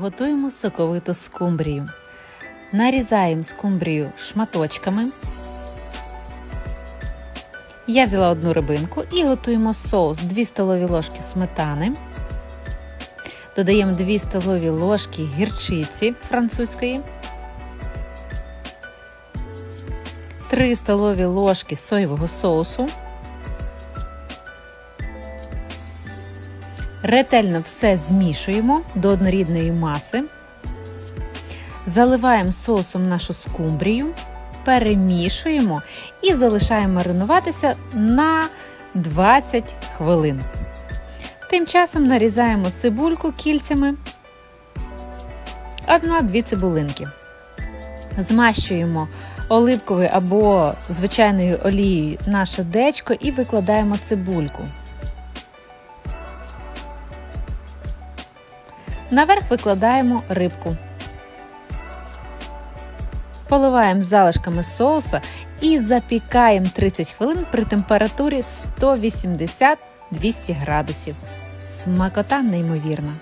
Готуємо соковиту скумбрію. Нарізаємо скумбрію шматочками. Я взяла одну рибинку і готуємо соус 2 столові ложки сметани. Додаємо 2 столові ложки гірчиці французької, 3 столові ложки соєвого соусу. Ретельно все змішуємо до однорідної маси. Заливаємо соусом нашу скумбрію, перемішуємо і залишаємо маринуватися на 20 хвилин. Тим часом нарізаємо цибульку кільцями, одна-дві цибулинки. Змащуємо оливковою або звичайною олією наше дечко і викладаємо цибульку. Наверх викладаємо рибку. Поливаємо залишками соуса і запікаємо 30 хвилин при температурі 180-200 градусів. Смакота неймовірна.